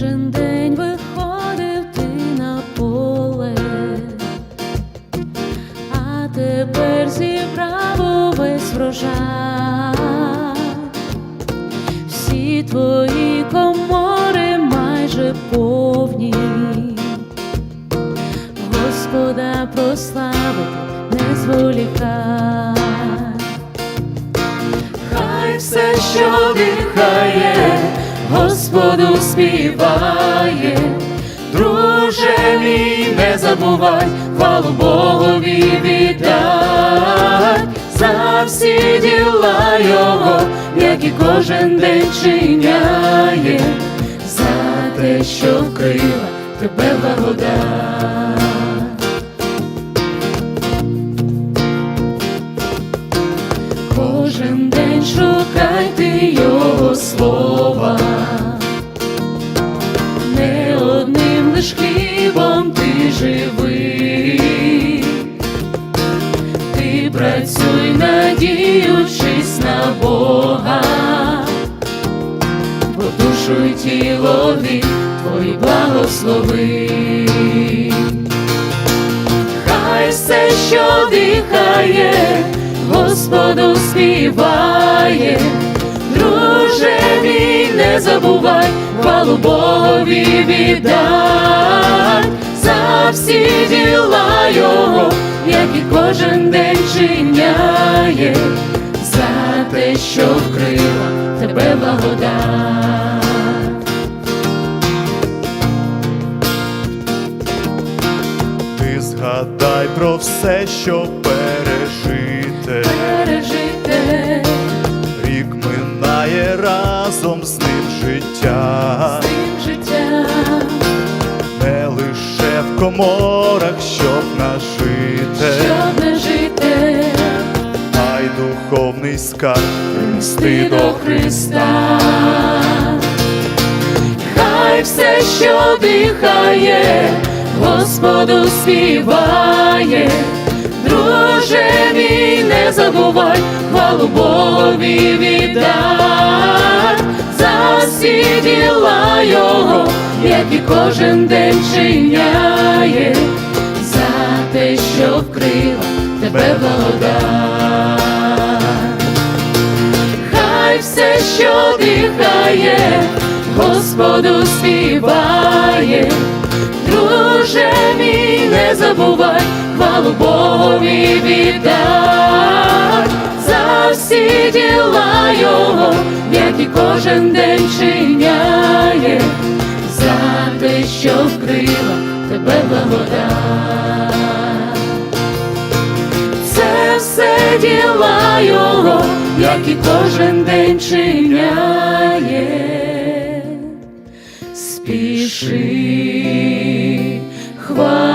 Кожен день виходив ти на поле, а тепер зібрав увесь врожай, всі твої комори майже повні, Господа прославити не зволікай, хай все, що дихає. Господу співає, друже мій, не забувай, хвалу Богові віддай, за всі діла Його, які кожен день чиняє, за те, що вкрила тебе благодать. Кожен день шукайте живий, ти працюй, надіючись на Бога, бо душу й тіло він твої благослови. Хай все, що дихає, Господу співає, друже мій, не забувай, хвалу Богові віддай, всі діла Його, які кожен день чиняє, за те, що вкрила тебе благодать. Ти згадай про все, що пережите. Пережите Рік минає разом з ним коморах, щоб нажити, щоб не жити, духовний скарб нести до Христа. Хай все, що дихає, Господу співає, друже мій, не забувай, хвалу Богові віддай, за всі діла Його, які кожен день чиняє, тебе благодать. Хай все, що дихає, Господу співає, друже мій, не забувай, хвалу Богові віддай, за всі діла Його, які кожен день чиняє, за те, що вкрила тебе благодать все діла Його, які кожен день чиняє, спіши, хвали.